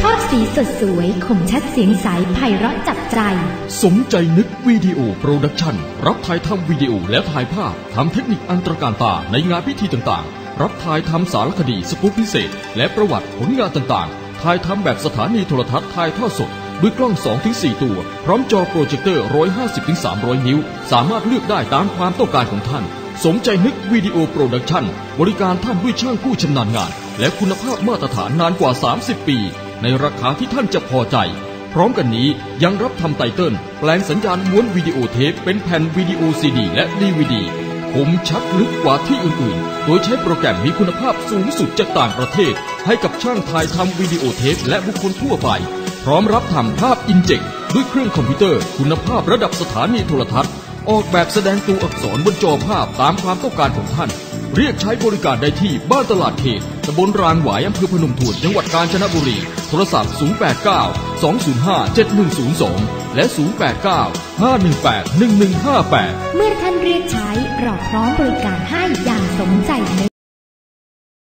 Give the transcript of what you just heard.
ภาพสีสดสวยคมชัดเสียงใสไพเราะจับใจ สมใจนึกวิดีโอโปรดักชั่น รับถ่ายทำวิดีโอและถ่ายภาพทำเทคนิคอันตรการตาในงานพิธีต่างๆ รับถ่ายทำสารคดีสกู๊ปพิเศษ และประวัติผลงานต่างๆ ถ่ายทำแบบสถานีโทรทัศน์ถ่ายทอดสดด้วยกล้อง 2-4 ตัว พร้อมจอโปรเจคเตอร์ 150-300 นิ้ว สามารถเลือกได้ตามความต้องการของท่าน สมใจนึกวิดีโอโปรดักชั่น บริการท่านด้วยช่างผู้ชำนาญงาน และคุณภาพมาตรฐานนานกว่า 30 ปี ในราคาที่ท่านจะพอใจ พร้อมกันนี้ยังรับทำไตเติลแปลงสัญญาณม้วนวิดีโอเทปเป็นแผ่นวิดีโอซีดี และดีวดีคมชัดลึกกว่าที่อื่นๆ โดยใช้โปรแกรมมีคุณภาพสูงสุดจากต่างประเทศ ให้กับช่างถ่ายทำวิดีโอเทปและบุคคลทั่วไป พร้อมรับทำภาพอินเจกด้วยเครื่องคอมพิวเตอร์ คุณภาพระดับสถานีโทรทัศน์ ออกแบบแสดงตัวอักษรบนจอภาพตามความต้องการของท่าน เรียกใช้บริการได้ที่บ้านตลาดเขตตำบลรางหวายอำเภอพนมทวนจังหวัดกาญจนบุรี โทรศัพท์ 089 205 7102 และ 089 518 1158 เมื่อท่านเรียกใช้เราพร้อมบริการให้อย่างสมใจ